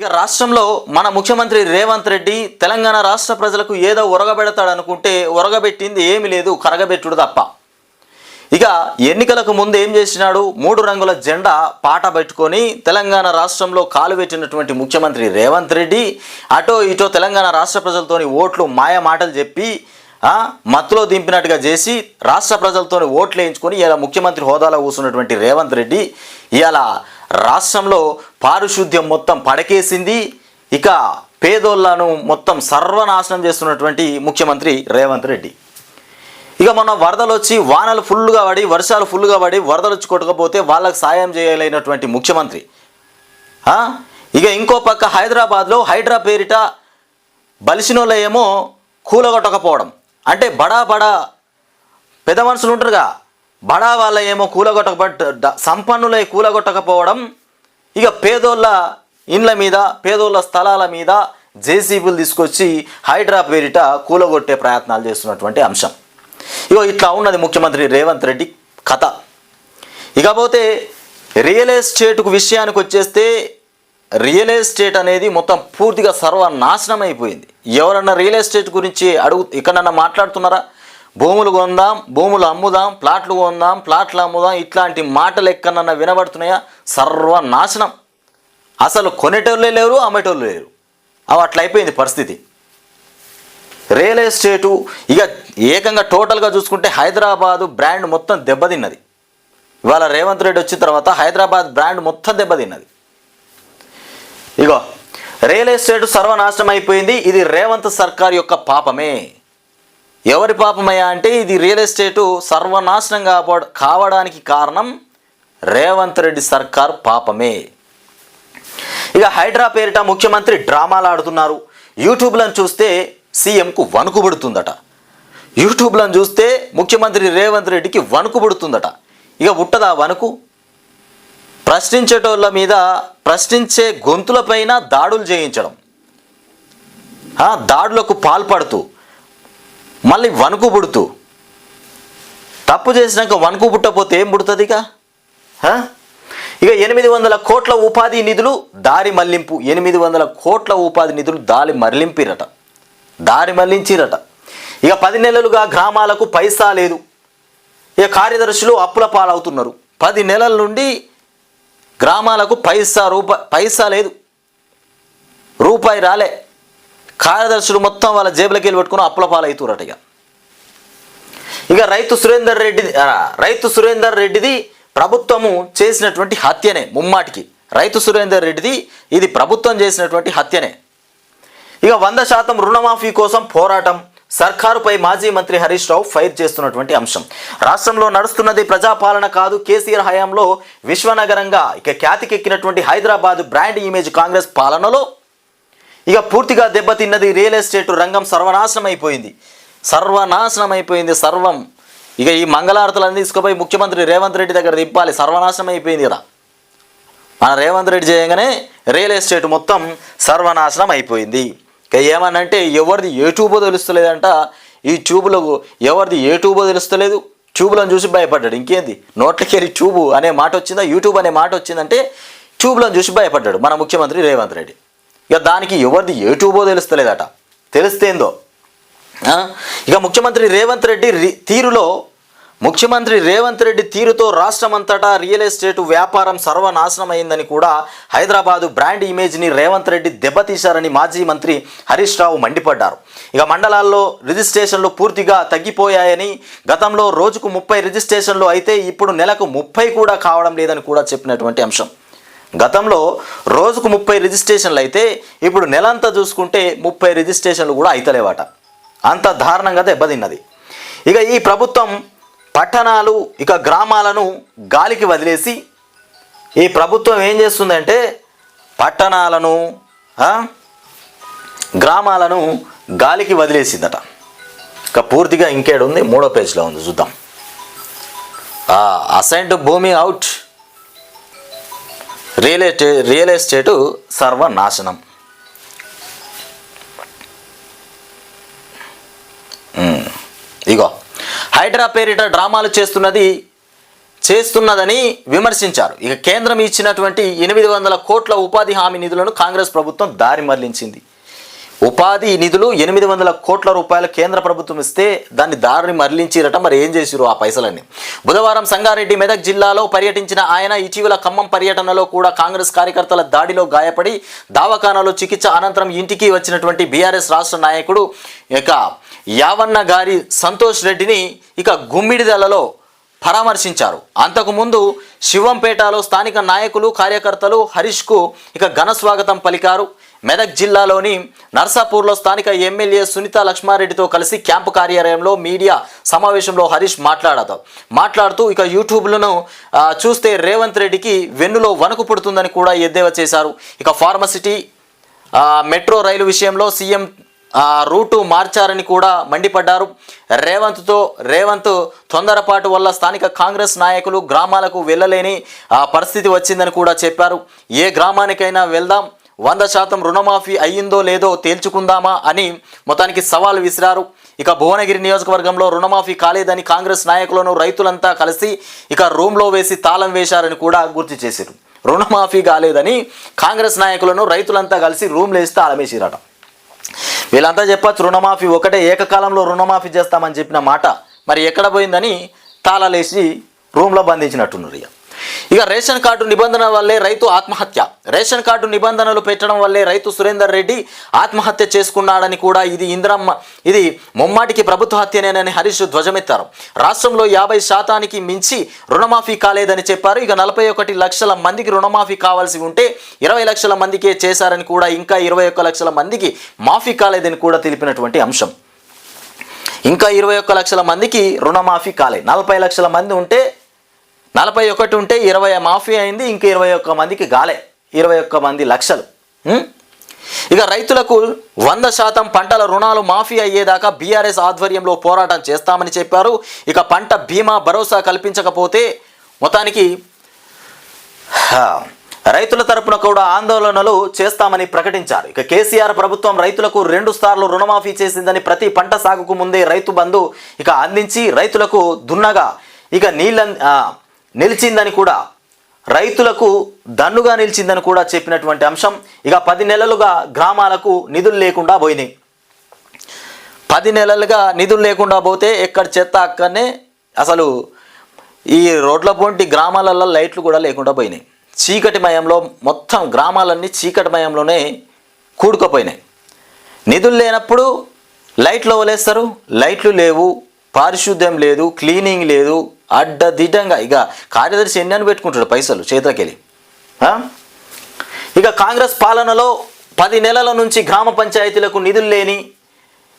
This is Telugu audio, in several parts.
ఇక రాష్ట్రంలో మన ముఖ్యమంత్రి రేవంత్ రెడ్డి తెలంగాణ రాష్ట్ర ప్రజలకు ఏదో ఉరగబెడతాడనుకుంటే ఉరగబెట్టింది ఒరగబెట్టింది ఏమీ లేదు కరగబెట్టుడు తప్ప. ఇక ఎన్నికలకు ముందు ఏం చేసినాడు? మూడు రంగుల జెండా పాట పెట్టుకొని తెలంగాణ రాష్ట్రంలో కాలు పెట్టినటువంటి ముఖ్యమంత్రి రేవంత్ రెడ్డి అటో ఇటో తెలంగాణ రాష్ట్ర ప్రజలతోని ఓట్లు మాయ మాటలు చెప్పి మత్తులో దింపినట్టుగా చేసి రాష్ట్ర ప్రజలతోని ఓట్లు వేయించుకొని ఇలా ముఖ్యమంత్రి హోదాలో కూర్చున్నటువంటి రేవంత్ రెడ్డి ఇలా రాష్ట్రంలో పారిశుద్ధ్యం మొత్తం పడకేసింది. ఇక పేదోళ్ళను మొత్తం సర్వనాశనం చేస్తున్నటువంటి ముఖ్యమంత్రి రేవంత్ రెడ్డి. ఇక మొన్న వరదలు వచ్చి వానలు ఫుల్గా పడి వర్షాలు ఫుల్గా పడి వరదలు వచ్చి కొట్టకపోతే వాళ్ళకి సాయం చేయలేనటువంటి ముఖ్యమంత్రి. ఇక ఇంకో పక్క హైదరాబాద్లో హైడ్రా పేరిట బలిసినోళ్ళేమో కూలగొట్టకపోవడం. అంటే బడా బడా పెద్ద మనుషులు ఉంటారుగా. బడా వాళ్ళ ఏమో కూలగొట్టకబట్ సంపన్నులై కూలగొట్టకపోవడం ఇక పేదోళ్ళ ఇండ్ల మీద పేదోళ్ళ స్థలాల మీద జేసీబీలు తీసుకొచ్చి హైడ్రా పేరిట కూలగొట్టే ప్రయత్నాలు చేస్తున్నటువంటి అంశం. ఇగో ఇట్లా ఉన్నది ముఖ్యమంత్రి రేవంత్ రెడ్డి కథ. ఇకపోతే రియల్ ఎస్టేట్కు విషయానికి వచ్చేస్తే రియల్ ఎస్టేట్ అనేది మొత్తం పూర్తిగా సర్వనాశనం అయిపోయింది ఎవరన్నా రియల్ ఎస్టేట్ గురించి అడుగు ఎక్కడన్నా మాట్లాడుతున్నారా? భూములు కొందాం భూములు అమ్ముదాం ప్లాట్లు కొందాం ప్లాట్లు అమ్ముదాం ఇట్లాంటి మాటలు ఎక్కడన్నా వినబడుతున్నాయా? సర్వనాశనం. అసలు కొనేటోళ్ళే లేరు అమ్మేటోళ్ళు లేరు. అవి అట్లా అయిపోయింది పరిస్థితి. రియల్ ఎస్టేటు ఇక ఏకంగా టోటల్గా చూసుకుంటే హైదరాబాదు బ్రాండ్ మొత్తం దెబ్బతిన్నది. ఇవాళ రేవంత్ రెడ్డి వచ్చిన తర్వాత హైదరాబాద్ బ్రాండ్ మొత్తం దెబ్బతిన్నది. ఇగో రియల్ ఎస్టేట్ సర్వనాశనం అయిపోయింది. ఇది రేవంత్ సర్కార్ యొక్క పాపమే. ఎవరి పాపమయ్యా అంటే ఇది రియల్ ఎస్టేటు సర్వనాశనం కావ కావడానికి కారణం రేవంత్ రెడ్డి సర్కార్ పాపమే. ఇక హైడ్రా పేరిట ముఖ్యమంత్రి డ్రామాలు ఆడుతున్నారు. యూట్యూబ్లను చూస్తే సీఎంకు వణుకు పుడుతుందట యూట్యూబ్లను చూస్తే ముఖ్యమంత్రి రేవంత్ రెడ్డికి వణుకు పుడుతుందట ఇక పుట్టదా వణుకు? ప్రశ్నించేటోళ్ళ మీద ప్రశ్నించే గొంతులపైన దాడులు చేయించడం. దాడులకు పాల్పడుతూ మళ్ళీ వణుకు పుడుతూ. తప్పు చేసినాక వణుకు పుట్టపోతే ఏం పుడుతుంది ఇక ఇక ఎనిమిది వందల కోట్ల ఉపాధి నిధులు దారి మళ్ళింపు. ఎనిమిది వందల కోట్ల ఉపాధి నిధులు దారి మరలింపిరట దారి మళ్ళించిరట. ఇక పది నెలలుగా గ్రామాలకు పైసా లేదు. ఇక కార్యదర్శులు అప్పుల పాలవుతున్నారు. పది నెలల నుండి గ్రామాలకు పైసా రూపాయి పైసా లేదు. రూపాయి రాలే. కార్యదర్శులు మొత్తం వాళ్ళ జేబులకి వెళ్ళి పెట్టుకుని అప్పుల పాలవుతురట ఇక. ఇక రైతు సురేందర్ రెడ్డి రైతు సురేందర్ రెడ్డిది ప్రభుత్వము చేసినటువంటి హత్యనే ముమ్మాటికి. రైతు సురేందర్ రెడ్డిది ఇది ప్రభుత్వం చేసినటువంటి హత్యనే. ఇక వంద శాతం రుణమాఫీ కోసం పోరాటం సర్కారుపై మాజీ మంత్రి హరీష్ రావు ఫైర్ చేస్తున్నటువంటి అంశం. రాష్ట్రంలో నడుస్తున్నది ప్రజాపాలన కాదు కేసీఆర్ హయాంలో విశ్వనగరంగా ఇక ఖ్యాతికెక్కినటువంటి హైదరాబాద్ బ్రాండ్ ఇమేజ్ కాంగ్రెస్ పాలనలో ఇక పూర్తిగా దెబ్బతిన్నది రియల్ ఎస్టేట్ రంగం సర్వనాశనం అయిపోయింది సర్వనాశనం అయిపోయింది సర్వం. ఇక ఈ మంగళారతులన్నీ తీసుకుపోయి ముఖ్యమంత్రి రేవంత్ రెడ్డి దగ్గర తిప్పాలి సర్వనాశనం అయిపోయింది కదా మన రేవంత్ రెడ్డి చేయగానే రియల్ ఎస్టేట్ మొత్తం సర్వనాశనం అయిపోయింది ఇక ఏమనంటే ఎవరిది ఏ ట్యూబో తెలుస్తలేదంట. ఈ ట్యూబ్లో ఎవరిది ఏ ట్యూబో తెలుస్తలేదు. ట్యూబ్లను చూసి భయపడ్డాడు. ఇంకేంది? నోట్లకేరి ట్యూబు అనే మాట వచ్చిందా? యూట్యూబ్ అనే మాట వచ్చిందంటే ట్యూబ్లను చూసి భయపడ్డాడు మన ముఖ్యమంత్రి రేవంత్ రెడ్డి. ఇక దానికి ఎవరిది యూట్యూబో తెలుస్తలేదట. తెలిస్తేందో? ఇక ముఖ్యమంత్రి రేవంత్ రెడ్డి రి- తీరులో ముఖ్యమంత్రి రేవంత్ రెడ్డి తీరుతో రాష్ట్రమంతటా రియల్ ఎస్టేట్ వ్యాపారం సర్వనాశనం అయిందని కూడా హైదరాబాదు బ్రాండ్ ఇమేజ్ని రేవంత్ రెడ్డి దెబ్బతీశారని మాజీ మంత్రి హరీష్ రావు మండిపడ్డారు. ఇక మండలాల్లో రిజిస్ట్రేషన్లు పూర్తిగా తగ్గిపోయాయని గతంలో రోజుకు ముప్పై రిజిస్ట్రేషన్లు అయితే ఇప్పుడు నెలకు ముప్పై కూడా కావడం లేదని కూడా చెప్పినటువంటి అంశం. గతంలో రోజుకు ముప్పై రిజిస్ట్రేషన్లు అయితే ఇప్పుడు నెలంతా చూసుకుంటే ముప్పై రిజిస్ట్రేషన్లు కూడా అయితలేవట. అంత దారుణంగా దెబ్బతిన్నది. ఇక ఈ ప్రభుత్వం పట్టణాలు ఇక గ్రామాలను గాలికి వదిలేసి ఈ ప్రభుత్వం ఏం చేస్తుందంటే పట్టణాలను గ్రామాలను గాలికి వదిలేసిందట. ఇక పూర్తిగా ఇంకేడుంది? మూడో పేజ్లో ఉంది చూద్దాం. అసైన్ భూమి out. Real estate real estate సర్వనాశనం. ఇగో హైడ్రా పేరిట డ్రామాలు చేస్తున్నది చేస్తున్నదని విమర్శించారు. ఇక కేంద్రం ఇచ్చినటువంటి ఎనిమిది వందల కోట్ల ఉపాధి హామీ నిధులను కాంగ్రెస్ ప్రభుత్వం దారి మళ్ళించింది ఉపాధి నిధులు ఎనిమిది వందల కోట్ల రూపాయలు కేంద్ర ప్రభుత్వం ఇస్తే దాన్ని దారిని మరలించిరట మరి ఏం చేసిరు ఆ పైసలన్నీ? బుధవారం సంగారెడ్డి మెదక్ జిల్లాలో పర్యటించిన ఆయన ఇటీవల ఖమ్మం పర్యటనలో కూడా కాంగ్రెస్ కార్యకర్తల దాడిలో గాయపడి దావఖానాలో చికిత్స అనంతరం ఇంటికి వచ్చినటువంటి బీఆర్ఎస్ రాష్ట్ర నాయకుడు ఇక యావన్న గారి సంతోష్ రెడ్డిని ఇక గుమ్మిడిదలలో పరామర్శించారు. అంతకుముందు శివంపేటలో స్థానిక నాయకులు కార్యకర్తలు హరీష్కు ఇక ఘన స్వాగతం పలికారు. మెదక్ జిల్లాలోని నర్సాపూర్లో స్థానిక ఎమ్మెల్యే సునీత లక్ష్మారెడ్డితో కలిసి క్యాంపు కార్యాలయంలో మీడియా సమావేశంలో హరీష్ మాట్లాడతాం మాట్లాడుతూ ఇక యూట్యూబ్లను చూస్తే రేవంత్ రెడ్డికి వెన్నులో వణుకు పుడుతుందని కూడా ఎద్దేవా చేశారు. ఇక ఫార్మసిటీ మెట్రో రైలు విషయంలో సీఎం రూటు మార్చారని కూడా మండిపడ్డారు. రేవంత్తో రేవంత్ తొందరపాటు వల్ల స్థానిక కాంగ్రెస్ నాయకులు గ్రామాలకు వెళ్ళలేని ఆ, పరిస్థితి వచ్చిందని కూడా చెప్పారు. ఏ గ్రామానికైనా వెళ్దాం వంద శాతం రుణమాఫీ అయ్యిందో లేదో తేల్చుకుందామా అని మొత్తానికి సవాల్ విసిరారు. ఇక భువనగిరి నియోజకవర్గంలో రుణమాఫీ కాలేదని కాంగ్రెస్ నాయకులను రైతులంతా కలిసి ఇక రూమ్లో వేసి తాళం వేశారని కూడా గుర్తు చేశారు. రుణమాఫీ కాలేదని కాంగ్రెస్ నాయకులను రైతులంతా కలిసి రూమ్లో వేసి తాళం వేసిరట. వీళ్ళంతా చెప్పచ్చు రుణమాఫీ ఒకటే ఏకకాలంలో రుణమాఫీ చేస్తామని చెప్పిన మాట. మరి ఎక్కడ పోయిందని తాళాలేసి రూమ్లో బంధించినట్టున్నారు ఇక. ఇక రేషన్ కార్డు నిబంధన వల్లే రైతు ఆత్మహత్య. రేషన్ కార్డు నిబంధనలు పెట్టడం వల్లే రైతు సురేందర్ రెడ్డి ఆత్మహత్య చేసుకున్నాడని కూడా ఇది ఇంద్రమ్మ ఇది ముమ్మాటికి ప్రభుత్వ హత్యనేనని హరీష్ ధ్వజమెత్తారు. రాష్ట్రంలో యాభై శాతానికి మించి రుణమాఫీ కాలేదని చెప్పారు. ఇక నలభై ఒకటి లక్షల మందికి రుణమాఫీ కావాల్సి ఉంటే ఇరవై లక్షల మందికే చేశారని కూడా ఇంకా ఇరవై ఒక్క లక్షల మందికి మాఫీ కాలేదని కూడా తెలిపినటువంటి అంశం. ఇంకా ఇరవై ఒక్క లక్షల మందికి రుణమాఫీ కాలేదు నలభై లక్షల మంది ఉంటే నలభై ఒకటి ఉంటే ఇరవై మాఫీ అయింది ఇంక ఇరవై ఒక్క మందికి గాలే. ఇరవై ఒక్క మంది లక్షలు. ఇక రైతులకు వంద శాతం పంటల రుణాలు మాఫీ అయ్యేదాకా బీఆర్ఎస్ ఆధ్వర్యంలో పోరాటం చేస్తామని చెప్పారు. ఇక పంట బీమా భరోసా కల్పించకపోతే మొత్తానికి రైతుల తరపున కూడా ఆందోళనలు చేస్తామని ప్రకటించారు. ఇక కేసీఆర్ ప్రభుత్వం రైతులకు రెండు సార్లు రుణమాఫీ చేసిందని ప్రతి పంట సాగుకు ముందే రైతు బంధు ఇక అందించి రైతులకు దున్నగా ఇక నీళ్ళ నిలిచిందని కూడా రైతులకు దన్నుగా నిలిచిందని కూడా చెప్పినటువంటి అంశం ఇక పది నెలలుగా గ్రామాలకు నిధులు లేకుండా పోయినాయి. పది నెలలుగా నిధులు లేకుండా పోతే ఎక్కడ చెత్త అక్కడనే అసలు ఈ రోడ్ల పొంటి గ్రామాలలో లైట్లు కూడా లేకుండా పోయినాయి. చీకటిమయంలో మొత్తం గ్రామాలన్నీ చీకటిమయంలోనే కూడుకుపోయినాయి. నిధులు లేనప్పుడు లైట్లు వదిలేస్తారు లైట్లు లేవు పారిశుద్ధ్యం లేదు క్లీనింగ్ లేదు అడ్డదిడ్డంగా. ఇక కార్యదర్శి ఎన్ని అని పెట్టుకుంటాడు పైసలు చేతకెళ్ళి ఇక కాంగ్రెస్ పాలనలో పది నెలల నుంచి గ్రామ పంచాయతీలకు నిధులు లేని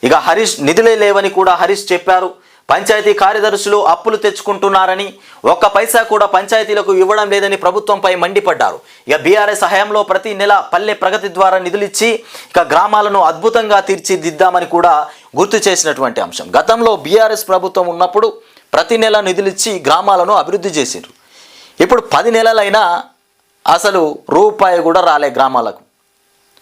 ఇక హరీష్ నిధులే లేవని కూడా హరీష్ చెప్పారు. పంచాయతీ కార్యదర్శులు అప్పులు తెచ్చుకుంటున్నారని ఒక్క పైసా కూడా పంచాయతీలకు ఇవ్వడం లేదని ప్రభుత్వంపై మండిపడ్డారు. ఇక బీఆర్ఎస్ హయాంలో ప్రతి నెల పల్లె ప్రగతి ద్వారా నిధులిచ్చి ఇక గ్రామాలను అద్భుతంగా తీర్చిదిద్దామని కూడా గుర్తు చేసినటువంటి అంశం. గతంలో బీఆర్ఎస్ ప్రభుత్వం ఉన్నప్పుడు ప్రతి నెల నిధులు ఇచ్చి గ్రామాలను అభివృద్ధి చేసిండ్రు. ఇప్పుడు పది నెలలైనా అసలు రూపాయి కూడా రాలే గ్రామాలకు.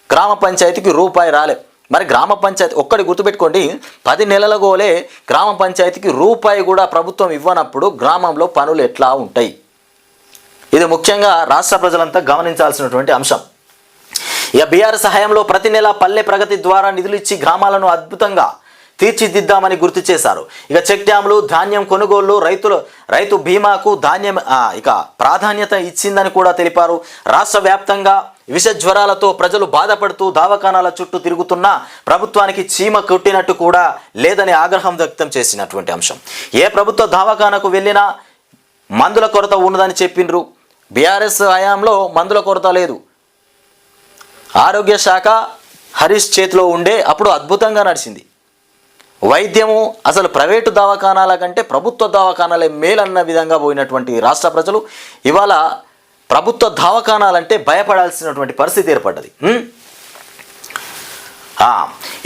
గ్రామ పంచాయతీకి రూపాయి రాలే. మరి గ్రామ పంచాయతీ ఒక్కటి గుర్తుపెట్టుకోండి పది నెలల గోలే గ్రామ పంచాయతీకి రూపాయి కూడా ప్రభుత్వం ఇవ్వనప్పుడు గ్రామంలో పనులు ఎట్లా ఉంటాయి? ఇది ముఖ్యంగా రాష్ట్ర ప్రజలంతా గమనించాల్సినటువంటి అంశం. ఇక బీఆర్ సహాయంలో ప్రతి నెల పల్లె ప్రగతి ద్వారా నిధులు ఇచ్చి గ్రామాలను అద్భుతంగా తీర్చిదిద్దామని గుర్తు చేశారు. ఇక చెక్ డ్యాంలు ధాన్యం కొనుగోళ్ళు రైతులు రైతు బీమాకు ధాన్యం ఇక ప్రాధాన్యత ఇచ్చిందని కూడా తెలిపారు. రాష్ట్ర వ్యాప్తంగా విష జ్వరాలతో ప్రజలు బాధపడుతూ దావఖానాల చుట్టూ తిరుగుతున్నా ప్రభుత్వానికి చీమ కొట్టినట్టు కూడా లేదని ఆగ్రహం వ్యక్తం చేసినటువంటి అంశం. ఏ ప్రభుత్వ దావఖానకు వెళ్ళినా మందుల కొరత ఉన్నదని చెప్పిండ్రు బీఆర్ఎస్ హయాంలో మందుల కొరత లేదు. ఆరోగ్య శాఖ హరీష్ చేతిలో ఉండే అప్పుడు అద్భుతంగా నడిచింది. వైద్యము అసలు ప్రైవేటు దవాఖానాల కంటే ప్రభుత్వ దవాఖానాలే మేలన్న విధంగా పోయినటువంటి రాష్ట్ర ప్రజలు ఇవాళ ప్రభుత్వ దవాఖానాలంటే భయపడాల్సినటువంటి పరిస్థితి ఏర్పడ్డది.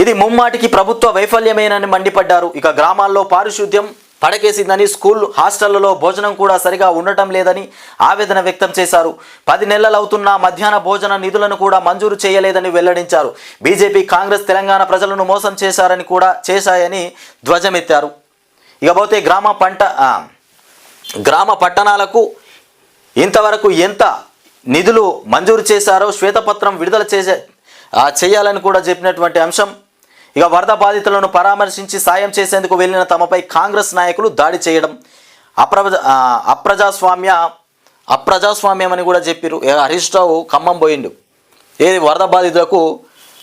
ఇది ముమ్మాటికి ప్రభుత్వ వైఫల్యమేనని మండిపడ్డారు. ఇక గ్రామాల్లో పారిశుద్ధ్యం పడకేసిందని స్కూల్ హాస్టళ్ళలో భోజనం కూడా సరిగా ఉండటం లేదని ఆవేదన వ్యక్తం చేశారు. పది నెలలవుతున్నా మధ్యాహ్న భోజన నిధులను కూడా మంజూరు చేయలేదని వెల్లడించారు. బీజేపీ కాంగ్రెస్ తెలంగాణ ప్రజలను మోసం చేశారని కూడా చేశాయని ధ్వజమెత్తారు. ఇకపోతే గ్రామ పంట గ్రామ పట్టణాలకు ఇంతవరకు ఎంత నిధులు మంజూరు చేశారో శ్వేతపత్రం విడుదల చేసే చేయాలని కూడా చెప్పినటువంటి అంశం ఇక వరద బాధితులను పరామర్శించి సాయం చేసేందుకు వెళ్ళిన తమపై కాంగ్రెస్ నాయకులు దాడి చేయడం అప్రజ అప్రజాస్వామ్య అప్రజాస్వామ్యం అని కూడా చెప్పారు హరీష్ రావు ఖమ్మం పోయిండు. ఏది వరద బాధితులకు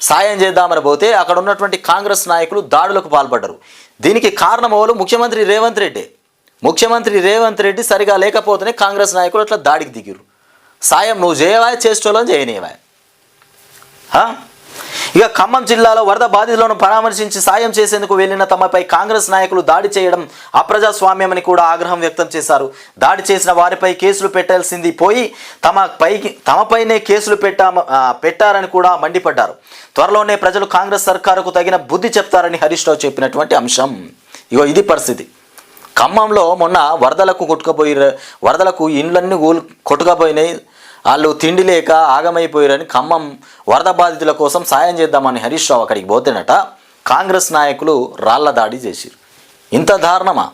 సాయం చేద్దామని పోతే అక్కడ ఉన్నటువంటి కాంగ్రెస్ నాయకులు దాడులకు పాల్పడ్డారు. దీనికి కారణం ఎవరు? ముఖ్యమంత్రి రేవంత్ రెడ్డి. ముఖ్యమంత్రి రేవంత్ రెడ్డి సరిగా లేకపోతేనే కాంగ్రెస్ నాయకులు అట్లా దాడికి దిగిరు సాయం నువ్వు చేయవా? చేసేటోళ్ళని చేయనివా ఇక ఖమ్మం జిల్లాలో వరద బాధితులను పరామర్శించి సాయం చేసేందుకు వెళ్ళిన తమపై కాంగ్రెస్ నాయకులు దాడి చేయడం అప్రజాస్వామ్యమని కూడా ఆగ్రహం వ్యక్తం చేశారు. దాడి చేసిన వారిపై కేసులు పెట్టాల్సింది పోయి తమ పైకి తమపైనే కేసులు పెట్టా పెట్టారని కూడా మండిపడ్డారు. త్వరలోనే ప్రజలు కాంగ్రెస్ సర్కారుకు తగిన బుద్ధి చెప్తారని హరీష్ రావు చెప్పినటువంటి అంశం. ఇగో ఇది పరిస్థితి. ఖమ్మంలో మొన్న వరదలకు కొట్టుకుపోయి వరదలకు ఇండ్లన్నీ కొట్టుకపోయినాయి కొట్టుకుపోయినాయి. వాళ్ళు తిండి లేక ఆగమైపోయారని ఖమ్మం వరద బాధితుల కోసం సాయం చేద్దామని హరీష్ రావు అక్కడికి పోతేనట కాంగ్రెస్ నాయకులు రాళ్ళ దాడి చేసిరు ఇంత దారుణమా?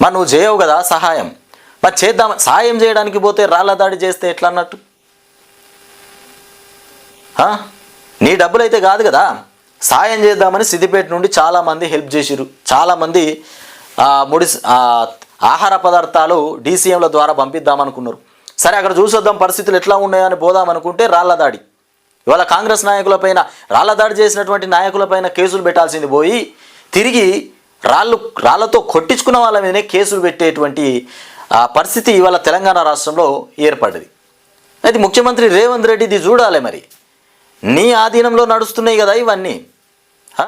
మరి నువ్వు చేయవు కదా సహాయం. మరి చేద్దాం సాయం చేయడానికి పోతే రాళ్ళ దాడి చేస్తే ఎట్లా అన్నట్టు? నీ డబ్బులు అయితే కాదు కదా. సాయం చేద్దామని సిద్దిపేట నుండి చాలామంది హెల్ప్ చేసిరు చాలామంది ముడి ఆహార పదార్థాలు డీసీఎంల ద్వారా పంపిద్దామనుకున్నారు. సరే అక్కడ చూసొద్దాం పరిస్థితులు ఎట్లా ఉన్నాయని పోదామనుకుంటే రాళ్ళ దాడి ఇవాళ కాంగ్రెస్ నాయకులపైన రాళ్ళ దాడి చేసినటువంటి నాయకులపైన కేసులు పెట్టాల్సింది పోయి తిరిగి రాళ్ళు రాళ్ళతో కొట్టించుకున్న వాళ్ళ మీదనే కేసులు పెట్టేటువంటి ఆ, పరిస్థితి ఇవాళ తెలంగాణ రాష్ట్రంలో ఏర్పడ్డది. అయితే ముఖ్యమంత్రి రేవంత్ రెడ్డి ఇది చూడాలి మరి. నీ ఆధీనంలో నడుస్తున్నాయి కదా ఇవన్నీ.